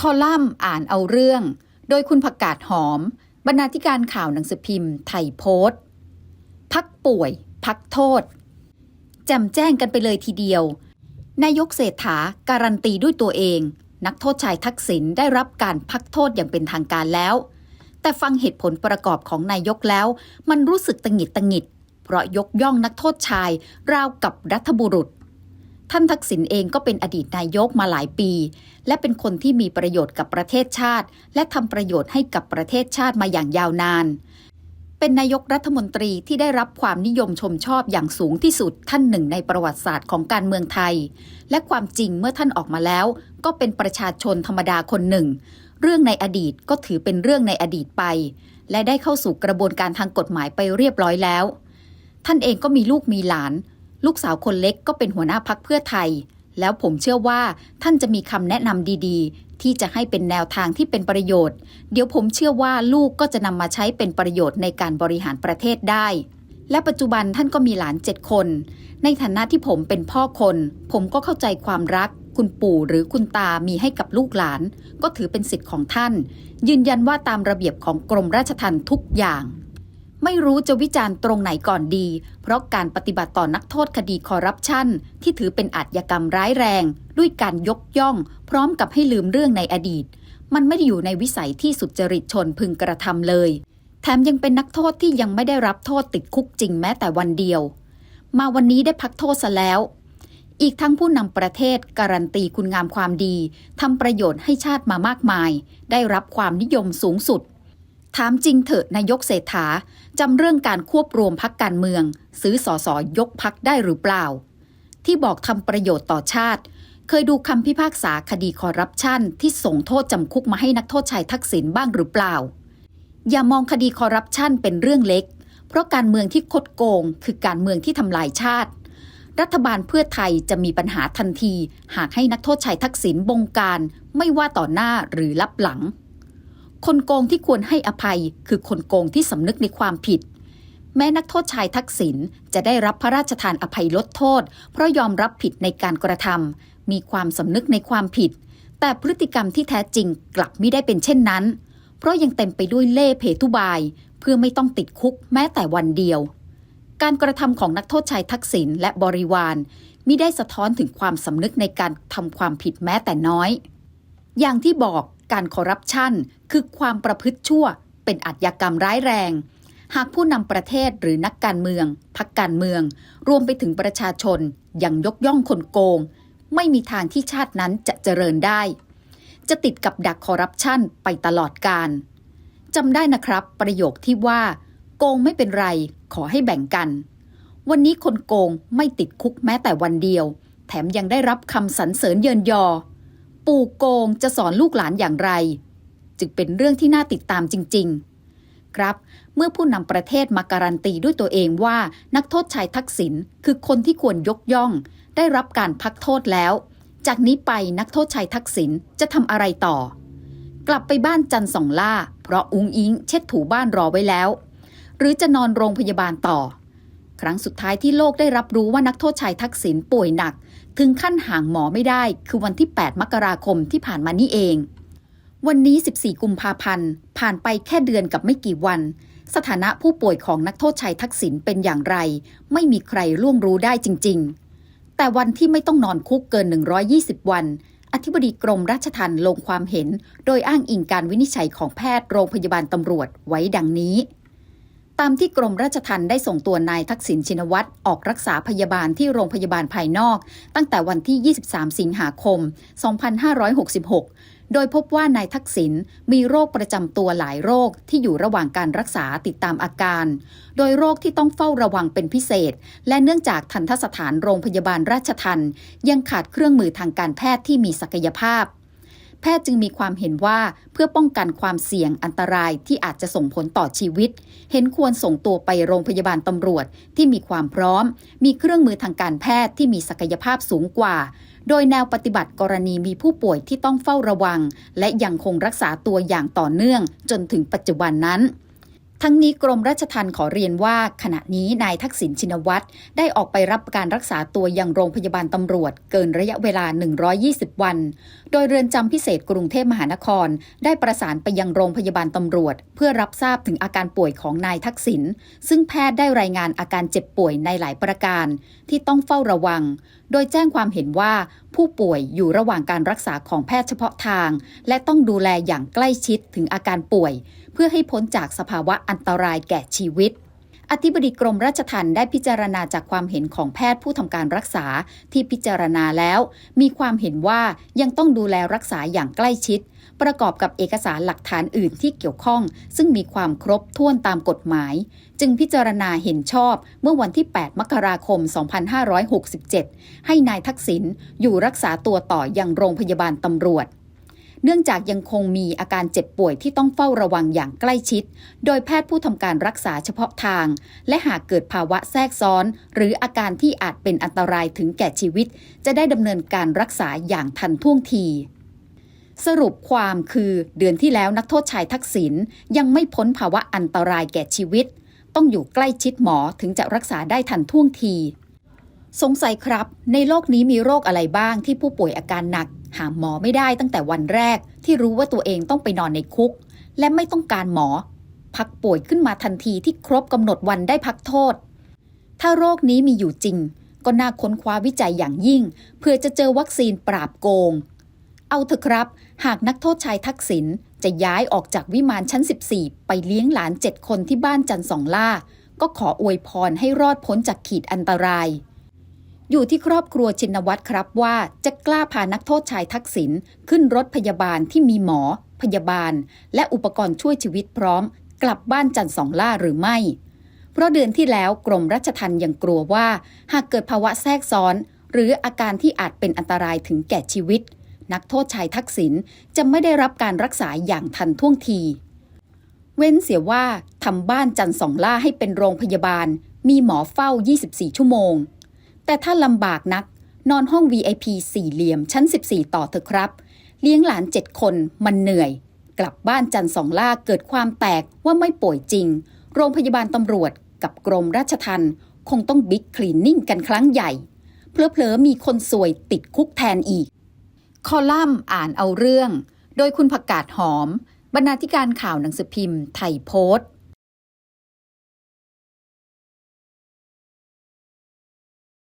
คอลัมน์อ่านเอาเรื่อง โดยคุณผักกาดหอม บรรณาธิการข่าวหนังสือพิมพ์ ไทยโพสต์ พักป่วย พักโทษแจมแจ้งกันไปเลยทีเดียว นายกเศรษฐาการันตีด้วยตัวเอง นักโทษชายทักษิณได้รับการพักโทษอย่างเป็นทางการแล้ว แต่ฟังเหตุผลประกอบของนายกแล้ว มันรู้สึกตังหงิดตังหงิด เพราะยกย่องนักโทษชายราวกับรัฐบุรุษ ท่านทักษิณเองก็เป็นอดีตนายกมาหลายปี และเป็นคนที่มีประโยชน์กับประเทศชาติ และทำประโยชน์ให้กับประเทศชาติมาอย่างยาวนาน เป็นนายกรัฐมนตรีที่ได้รับความนิยมชมชอบอย่างสูงที่สุดท่านหนึ่งในประวัติศาสตร์ของการเมืองไทย และความจริงเมื่อท่านออกมาแล้ว ก็เป็นประชาชนธรรมดาคนหนึ่ง เรื่องในอดีตก็ถือเป็นเรื่องในอดีตไป และได้เข้าสู่กระบวนการทางกฎหมายไปเรียบร้อยแล้ว ท่านเองก็มีลูกมีหลาน ลูกสาวคนเล็กก็เป็นหัวหน้าพักเพื่อไทย แล้วผมเชื่อว่าท่านจะมีคำแนะนำดีๆ ที่จะให้เป็นแนวทางที่เป็นประโยชน์ เดี๋ยวผมเชื่อว่าลูกก็จะนำมาใช้เป็นประโยชน์ในการบริหารประเทศได้ และปัจจุบันท่านก็มีหลานเจ็ดคน ในฐานะที่ผมเป็นพ่อคน ผมก็เข้าใจความรัก คุณปู่หรือคุณตามีให้กับลูกหลาน ก็ถือเป็นสิทธิ์ของท่าน ยืนยันว่าตามระเบียบของกรมราชทัณฑ์ทุกอย่าง ไม่รู้จะวิจารณ์ตรงไหนก่อนดี เพราะการปฏิบัติต่อนักโทษคดีคอร์รัปชันที่ถือเป็นอาชญากรรมร้ายแรง ด้วยการยกย่อง พร้อมกับให้ลืมเรื่องในอดีต มันไม่ได้อยู่ในวิสัยที่สุจริตชนพึงกระทำเลย แถมยังเป็นนักโทษที่ยังไม่ได้รับโทษติดคุกจริงแม้แต่วันเดียว มาวันนี้ได้พักโทษซะแล้ว อีกทั้งผู้นำประเทศการันตีคุณงามความดีทำประโยชน์ให้ชาติมามากมาย ได้รับความนิยมสูงสุด ถามจริงเถอะนายกเศรษฐา จำเรื่องการควบรวมพักการเมือง ซื้อสอสอยกพักได้หรือเปล่า ที่บอกทำประโยชน์ต่อชาติ เคยดูคำพิพากษาคดีคอร์รัปชันที่ส่งโทษจำคุกมาให้นักโทษชายทักษิณบ้างหรือเปล่า อย่ามองคดีคอร์รัปชันเป็นเรื่องเล็ก เพราะการเมืองที่คดโกง คือการเมืองที่ทำลายชาติ รัฐบาลเพื่อไทยจะมีปัญหาทันที หากให้นักโทษชายทักษิณบงการ ไม่ว่าต่อหน้าหรือลับหลัง คนโกงที่ควรให้อภัยคือคนโกงที่สำนึกในความผิด แม้นักโทษชายทักษิณจะได้รับพระราชทานอภัยลดโทษ เพราะยอมรับผิดในการกระทำมีความสำนึกในความผิด แต่พฤติกรรมที่แท้จริงกลับไม่ได้เป็นเช่นนั้น เพราะยังเต็มไปด้วยเล่ห์เพทุบาย เพื่อไม่ต้องติดคุกแม้แต่วันเดียว การกระทำของนักโทษชายทักษิณและบริวารมิได้สะท้อนถึงความสำนึกในการทำความผิดแม้แต่น้อย อย่างที่บอก การคอร์รัปชันคือความประพฤติชั่ว เป็นอาชญากรรมร้ายแรง หากผู้นำประเทศหรือนักการเมืองพักการเมือง รวมไปถึงประชาชนยังยกย่องคนโกง ไม่มีทางที่ชาตินั้นจะเจริญได้ จะติดกับดักคอร์รัปชันไปตลอดกาลจำได้นะครับ ประโยคที่ว่าโกงไม่เป็นไร ขอให้แบ่งกัน วันนี้คนโกงไม่ติดคุกแม้แต่วันเดียว แถมยังได้รับคำสรรเสริญเยินยอ ปู่โกงจะสอนลูกหลานอย่างไร จึงเป็นเรื่องที่น่าติดตามจริง ๆ ครับ เมื่อผู้นำประเทศมาการันตีด้วยตัวเองว่านักโทษชายทักษิณคือคนที่ควรยกย่อง ได้รับการพักโทษแล้ว จากนี้ไปนักโทษชายทักษิณจะทำอะไรต่อ กลับไปบ้านจันทร์สองล่า เพราะอุ้งอิงเช็ดถูบ้านรอไว้แล้ว หรือจะนอนโรงพยาบาลต่อ ครั้งสุดท้ายที่โลกได้รับรู้ว่านักโทษชายทักษิณป่วยหนัก ถึงขั้นห่างหมอไม่ได้ คือวันที่ 8 มกราคมที่ผ่านมานี่เอง วันนี้ 14 กุมภาพันธ์ ผ่านไปแค่เดือนกับไม่กี่วัน สถานะผู้ป่วยของนักโทษชายทักษิณเป็นอย่างไร ไม่มีใครล่วงรู้ได้จริง ๆ แต่วันที่ไม่ต้องนอนคุกเกิน 120 วัน อธิบดีกรมราชทัณฑ์ลงความเห็น โดยอ้างอิงการวินิจฉัยของแพทย์โรงพยาบาลตำรวจไว้ดังนี้ ตามที่กรมราชทัณฑ์ได้ส่งตัวนายทักษิณชินวัตรออกรักษาพยาบาลที่โรงพยาบาลภายนอก ตั้งแต่วันที่ 23 สิงหาคม 2566 โดยพบว่านายทักษิณมีโรคประจำตัวหลายโรคที่อยู่ระหว่างการรักษาติดตามอาการ โดยโรคที่ต้องเฝ้าระวังเป็นพิเศษ และเนื่องจากทันทสถานโรงพยาบาลราชทันยังขาดเครื่องมือทางการแพทย์ที่มีศักยภาพ แพทย์จึงมีความเห็นว่าเพื่อป้องกันความเสี่ยงอันตรายที่อาจจะส่งผลต่อชีวิต เห็นควรส่งตัวไปโรงพยาบาลตำรวจที่มีความพร้อม มีเครื่องมือทางการแพทย์ที่มีศักยภาพสูงกว่า โดยแนวปฏิบัติกรณีมีผู้ป่วยที่ต้องเฝ้าระวัง และยังคงรักษาตัวอย่างต่อเนื่องจนถึงปัจจุบันนั้น ทั้งนี้กรมราชทัณฑ์ขอเรียนว่าขณะนี้นายทักษิณชินวัตรได้ออกไปรับการรักษาตัวยังโรงพยาบาลตำรวจ เกินระยะเวลา 120 วัน โดยเรือนจำพิเศษกรุงเทพมหานคร ได้ประสานไปยังโรงพยาบาลตำรวจ เพื่อรับทราบถึงอาการป่วยของนายทักษิณซึ่งแพทย์ได้รายงานอาการเจ็บป่วยในหลายประการ ที่ต้องเฝ้าระวัง โดยแจ้งความเห็นว่าผู้ป่วยอยู่ระหว่างการรักษาของแพทย์เฉพาะทาง และต้องดูแลอย่างใกล้ชิดถึงอาการป่วย เพื่อให้พ้นจากสภาวะอันตรายแก่ชีวิต อธิบดีกรมราชทัณฑ์ได้พิจารณาจากความเห็นของแพทย์ผู้ทำการรักษาที่พิจารณาแล้ว มีความเห็นว่ายังต้องดูแลรักษาอย่างใกล้ชิด ประกอบกับเอกสารหลักฐานอื่นที่เกี่ยวข้อง ซึ่งมีความครบถ้วนตามกฎหมาย จึงพิจารณาเห็นชอบเมื่อวันที่ 8 มกราคม 2567 ให้นายทักษิณอยู่รักษาตัวต่อยังโรงพยาบาลตำรวจ เนื่องจากยังคงมีอาการเจ็บป่วยที่ต้องเฝ้าระวังอย่างใกล้ชิด โดยแพทย์ผู้ทำการรักษาเฉพาะทาง และหากเกิดภาวะแทรกซ้อน หรืออาการที่อาจเป็นอันตรายถึงแก่ชีวิต จะได้ดำเนินการรักษาอย่างทันท่วงทีสรุปความคือเดือนที่แล้วนักโทษชายทักษิณยังไม่พ้นภาวะอันตรายแก่ชีวิต ต้องอยู่ใกล้ชิดหมอถึงจะรักษาได้ทันท่วงที สงสัยครับ ในโลกนี้มีโรคอะไรบ้างที่ผู้ป่วยอาการหนัก หาหมอไม่ได้ตั้งแต่วันแรก ที่รู้ว่าตัวเองต้องไปนอนในคุก และไม่ต้องการหมอ พักป่วยขึ้นมาทันทีที่ครบกำหนดวันได้พักโทษ ถ้าโรคนี้มีอยู่จริง ก็น่าค้นคว้าวิจัยอย่างยิ่ง เพื่อจะเจอวัคซีนปราบโกง เอาเถอะครับ หากนักโทษชายทักษิณจะย้ายออกจากวิมานชั้น 14 ไปเลี้ยงหลานเจ็ดคนที่บ้านจันสองล่า ก็ขออวยพรให้รอดพ้นจากขีดอันตราย อยู่ที่ครอบครัวชินวัตรครับว่าจะกล้าพานักโทษชายทักษิณขึ้นรถพยาบาลที่มีหมอ พยาบาล และอุปกรณ์ช่วยชีวิตพร้อม กลับบ้านจันทร์สองล่าหรือไม่ เพราะเดือนที่แล้วกรมรัชทัณฑ์ยังกลัวว่า หากเกิดภาวะแทรกซ้อน หรืออาการที่อาจเป็นอันตรายถึงแก่ชีวิต นักโทษชายทักษิณจะไม่ได้รับการรักษาอย่างทันท่วงที เว้นเสียว่าทำบ้านจันทร์สองล่าให้เป็นโรงพยาบาล มีหมอเฝ้า 24 ชั่วโมง แต่ถ้าลำบากนัก นอนห้อง VIP สี่เหลี่ยมชั้น 14 ต่อเถอะครับ เลี้ยงหลานเจ็ดคนมันเหนื่อย กลับบ้านจันสองล่าเกิดความแตกว่าไม่ป่วยจริง โรงพยาบาลตำรวจกับกรมราชทัณฑ์คงต้องบิ๊กคลีนนิ่งกันครั้งใหญ่ เพลอๆมีคนสวยติดคุกแทนอีก คอลัมน์อ่านเอาเรื่อง โดยคุณผักกาดหอม บรรณาธิการข่าวหนังสือพิมพ์ ไทยโพสต์